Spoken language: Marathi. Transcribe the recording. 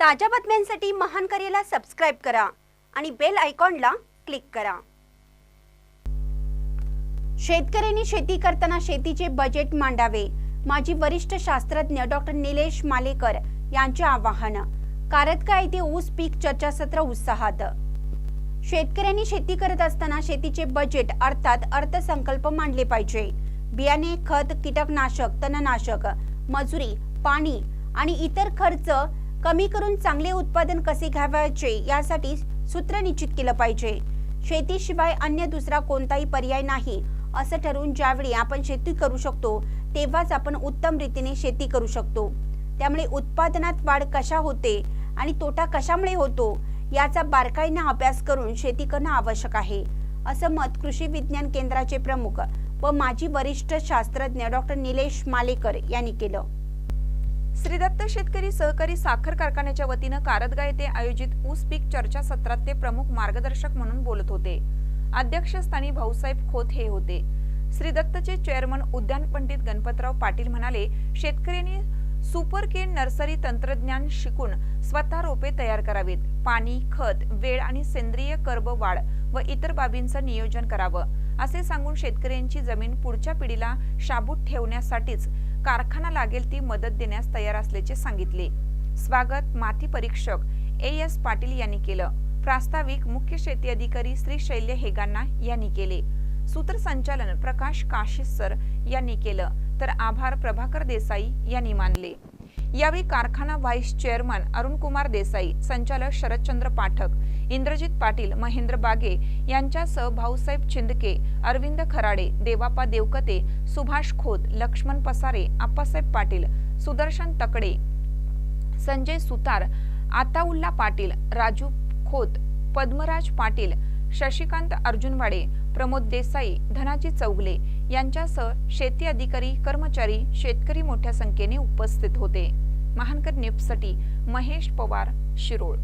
ताज्या बातम्यांसाठी महान करेला सबस्क्राईब करा आणि बेल आयकॉनला क्लिक करा. शेतकऱ्यांनी शेती करताना शेतीचे बजेट मांडावे माजी वरिष्ठ शास्त्रज्ञ डॉक्टर निलेश मालेकर यांचे आवाहन. कारतका येथे ऊस पीक चर्चासत्र उत्साहात. शेतकऱ्यांनी शेती करत असताना शेतीचे बजेट अर्थात अर्थसंकल्प मांडले पाहिजे. बियाणे खत कीटकनाशक तणनाशक मजुरी पाणी आणि इतर खर्च कमी करून चांगले उत्पादन कसे घ्यावायचे यासाठी सूत्र निश्चित केलं पाहिजे. शेतीशिवाय अन्य दुसरा कोणताही पर्याय नाही असं ठरवून ज्यावेळी आपण शेती करू शकतो तेव्हाच आपण उत्तम रीतीने शेती करू शकतो. त्यामुळे उत्पादनात वाढ कशा होते आणि तोटा कशामुळे होतो याचा बारकाईने अभ्यास करून शेती करणं आवश्यक आहे असं मत कृषी विज्ञान केंद्राचे प्रमुख व माजी वरिष्ठ शास्त्रज्ञ डॉक्टर निलेश मालेकर यांनी केलं. श्रीदत्त शेतकरी सहकारी साखर कारखान्याच्या वतीनं कारदगा येथे आयोजित ऊस पीक चर्चा सत्रात ते प्रमुख मार्गदर्शक म्हणून बोलत होते. अध्यक्षस्थानी भाऊसाहेब खोत हे होते. श्रीदत्तचे चेअरमन उद्यान पंडित गणपतराव पाटील म्हणाले शेतकऱ्यांनी सुपर केन नर्सरी तंत्रज्ञान शिकून स्वतः रोपे तयार करावीत. पाणी खत वेळ आणि सेंद्रिय कर्ब वाढ व इतर बाबींचं नियोजन करावं असे सांगून शेतकऱ्यांची जमीन पुढच्या पिढीला शाबूत ठेवण्यासाठीच कारखाना लागेल ती मदत देण्यास तयार असल्याचे सांगितले. स्वागत माती परीक्षक ए एस पाटील यांनी केलं. प्रास्ताविक मुख्य शेती अधिकारी श्री शैल्य हेगांना यांनी केले. सूत्रसंचालन प्रकाश काशीसर यांनी केलं. तर आभार प्रभाकर देसाई यांनी मानले. यावेळी कारखाना व्हाईस चेअरमन अरुण कुमार देसाई संचालक शरदचंद्र पाठक इंद्रजित पाटील महेंद्र बागे यांच्यासह भाऊसाहेब चिंदके अरविंद खराडे देवापा देवकते सुभाष खोत लक्ष्मण पसारे आप्पासाहेब पाटील सुदर्शन तकडे संजय सुतार आताउल्ला पाटील राजू खोत पद्मराज पाटील शशिकांत अर्जुनवाडे प्रमोद देसाई धनाजी चौगले यांच्यासह शेती अधिकारी कर्मचारी शेतकरी मोठ्या संख्येने उपस्थित होते. महानकर नेपसाठी महेश पवार शिरोळ.